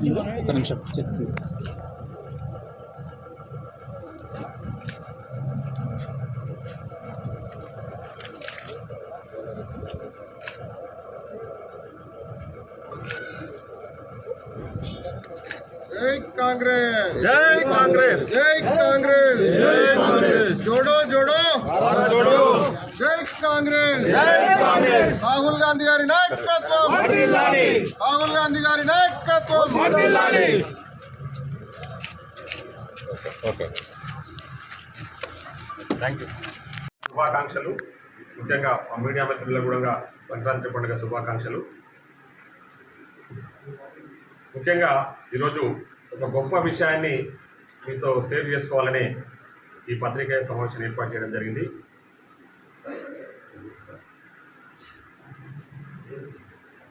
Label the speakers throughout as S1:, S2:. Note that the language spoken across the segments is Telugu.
S1: ఒక నిమిషం చెప్తాను
S2: జై కాంగ్రెస్
S3: జై కాంగ్రెస్
S2: జై కాంగ్రెస్
S3: జై కాంగ్రెస్
S2: జోడో జోడో
S3: భారత్ జోడో
S2: జై కాంగ్రెస్
S3: జై కాంగ్రెస్
S2: రాహుల్ గాంధీ గారి నాయకత్వం. రాహుల్ గాంధీ గారి నాయకత్వం.
S3: వర్ధిల్లాలి థ్యాంక్ యూ శుభాకాంక్షలు. ముఖ్యంగా మా మీడియా మిత్రులకు కూడా సంక్రాంతి పండుగ శుభాకాంక్షలు. ముఖ్యంగా ఈరోజు ఒక గొప్ప విషయాన్ని మీతో షేర్ చేసుకోవాలని ఈ పత్రికా సమావేశం ఏర్పాటు చేయడం జరిగింది.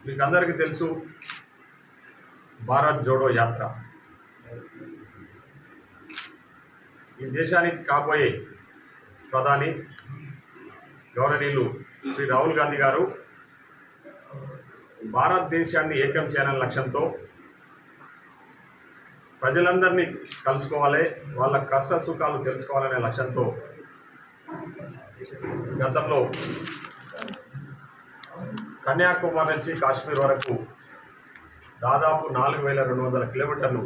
S3: మీకు అందరికీ తెలుసు భారత్ జోడో యాత్ర. ఈ దేశానికి కాబోయే ప్రధాని గౌరవనీయులు శ్రీ రాహుల్ గాంధీ గారు భారతదేశాన్ని ఏకం చేయాలనే లక్ష్యంతో ప్రజలందరినీ కలుసుకోవాలి వాళ్ళ కష్ట సుఖాలు తెలుసుకోవాలనే లక్ష్యంతో గతంలో కన్యాకుమారి నుంచి కాశ్మీర్ వరకు దాదాపు నాలుగు వేల రెండు వందల కిలోమీటర్లు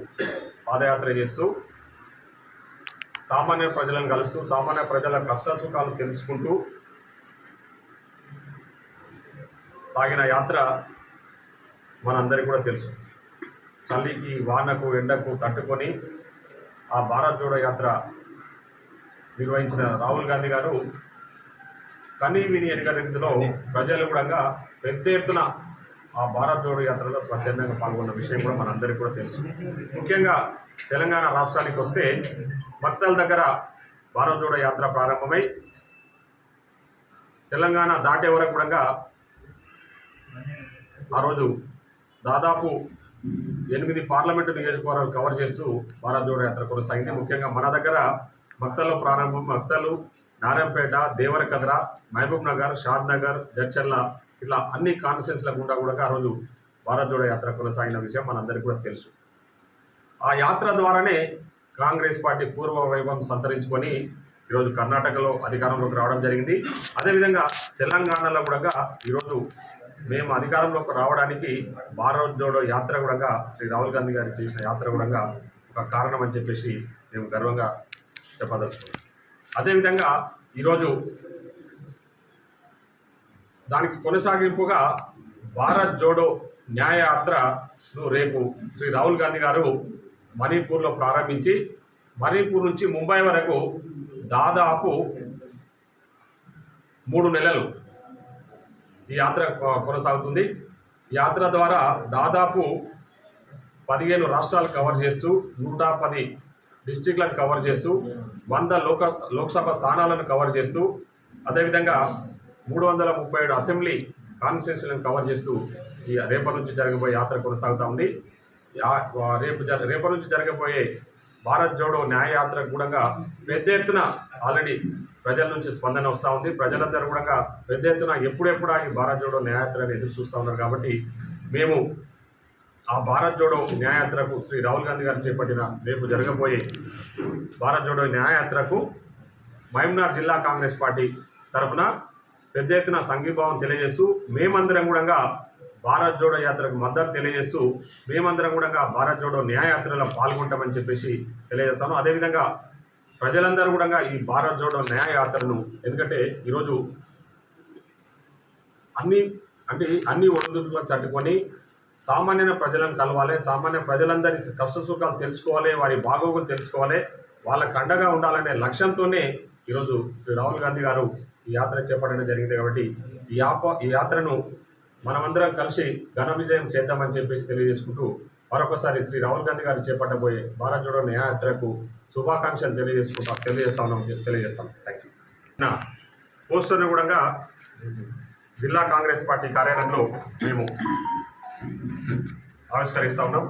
S3: పాదయాత్ర చేస్తూ సామాన్య ప్రజలను కలుస్తూ సామాన్య ప్రజల కష్ట సుఖాలు తెలుసుకుంటూ సాగిన యాత్ర మనందరికీ కూడా తెలుసు. చలికి వానకు ఎండకు తట్టుకొని ఆ భారత్ జోడో యాత్ర నిర్వహించిన రాహుల్ గాంధీ గారు కనీ విని ఎన్నిక ప్రజలు కూడా పెద్ద ఎత్తున ఆ భారత్ జోడో యాత్రలో స్వచ్ఛందంగా పాల్గొన్న విషయం కూడా మనందరికీ కూడా తెలుసు. ముఖ్యంగా తెలంగాణ రాష్ట్రానికి వస్తే భక్తుల దగ్గర భారత్ జోడో యాత్ర ప్రారంభమై తెలంగాణ దాటే వరకు కూడా ఆ రోజు దాదాపు ఎనిమిది పార్లమెంటు నియోజకవర్గాలు కవర్ చేస్తూ భారత్ జోడో యాత్ర కొనసాగింది. ముఖ్యంగా మన దగ్గర భక్తల్లో ప్రారంభం భక్తలు నారాయణపేట దేవరకద్ర మహబూబ్ నగర్ షాద్ నగర్ జడ్చర్ల ఇట్లా అన్ని కాన్స్టిట్యూన్స్ల గుండా కూడా ఆ రోజు భారత్ జోడో యాత్ర కొనసాగిన విషయం మనందరికీ కూడా తెలుసు. ఆ యాత్ర ద్వారానే కాంగ్రెస్ పార్టీ పూర్వ వైభవం సంతరించుకొని ఈరోజు కర్ణాటకలో అధికారంలోకి రావడం జరిగింది. అదేవిధంగా తెలంగాణలో కూడా ఈరోజు మేము అధికారంలోకి రావడానికి భారత్ జోడో యాత్ర కూడా శ్రీ రాహుల్ గాంధీ గారు చేసిన యాత్ర కూడా ఒక కారణం అని చెప్పేసి మేము గర్వంగా చెప్పదలుచుకున్నాం. అదేవిధంగా ఈరోజు దానికి కొనసాగింపుగా భారత్ జోడో న్యాయయాత్రను రేపు శ్రీ రాహుల్ గాంధీ గారు మణిపూర్లో ప్రారంభించి మణిపూర్ నుంచి ముంబై వరకు దాదాపు మూడు నెలలు ఈ యాత్ర కొ- కొనసాగుతుంది. యాత్ర ద్వారా దాదాపు పదిహేను రాష్ట్రాలు కవర్ చేస్తూ నూట పది డిస్టిక్లను కవర్ చేస్తూ వంద లోక లోక్సభ స్థానాలను కవర్ చేస్తూ అదేవిధంగా మూడు వందల ముప్పై ఏడు అసెంబ్లీ కాన్స్టిట్యూన్సీలను కవర్ చేస్తూ ఈ రేపటి నుంచి జరగబోయే యాత్ర కొనసాగుతూ ఉంది. రేపు రేపటి నుంచి జరగబోయే భారత్ జోడో న్యాయయాత్ర కూడా పెద్ద ఎత్తున ఆల్రెడీ ప్రజల నుంచి స్పందన వస్తూ ఉంది. ప్రజలందరూ కూడా పెద్ద ఎత్తున ఎప్పుడెప్పుడు ఈ భారత్ జోడో న్యాయయాత్రని ఎదురు చూస్తూ ఉన్నారు కాబట్టి మేము ఆ భారత్ జోడో న్యాయయాత్రకు శ్రీ రాహుల్ గాంధీ గారు చేపట్టిన రేపు జరగబోయే భారత్ జోడో న్యాయయాత్రకు మహమ్నార్ జిల్లా కాంగ్రెస్ పార్టీ తరఫున పెద్ద ఎత్తున సంఘీభావం తెలియజేస్తూ మేమందరం కూడా భారత్ జోడో యాత్రకు మద్దతు తెలియజేస్తూ మేమందరం కూడా భారత్ జోడో న్యాయయాత్రలో పాల్గొంటామని చెప్పేసి తెలియజేస్తాను. అదేవిధంగా ప్రజలందరూ కూడా ఈ భారత్ జోడో న్యాయయాత్రను ఎందుకంటే ఈరోజు అన్ని అంటే అన్ని ఒడిదుడుకులను తట్టుకొని సామాన్య ప్రజలను కలవాలి సామాన్య ప్రజలందరి కష్ట సుఖాలు తెలుసుకోవాలి వారి బాగోగులు తెలుసుకోవాలి వాళ్ళకు అండగా ఉండాలనే లక్ష్యంతోనే ఈరోజు శ్రీ రాహుల్ గాంధీ గారు ఈ యాత్ర చేపట్టడం జరిగింది కాబట్టి ఈ యాప ఈ యాత్రను మనమందరం కలిసి ఘన విజయం చేద్దామని చెప్పేసి తెలియజేసుకుంటూ మరొకసారి శ్రీ రాహుల్ గాంధీ గారు చేపట్టబోయే భారత్ జోడో న్యాయయాత్రకు శుభాకాంక్షలు తెలియజేసుకుంటాం తెలియజేస్తా ఉన్నాం తెలియజేస్తాం థ్యాంక్ యూ నా పోస్టర్ని కూడా జిల్లా కాంగ్రెస్ పార్టీ కార్యాలయంలో మేము ఆవిష్కరిస్తా ఉన్నాం.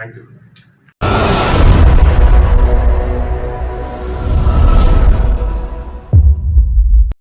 S1: ఒక్క నిమిషం
S3: థ్యాంక్ యూ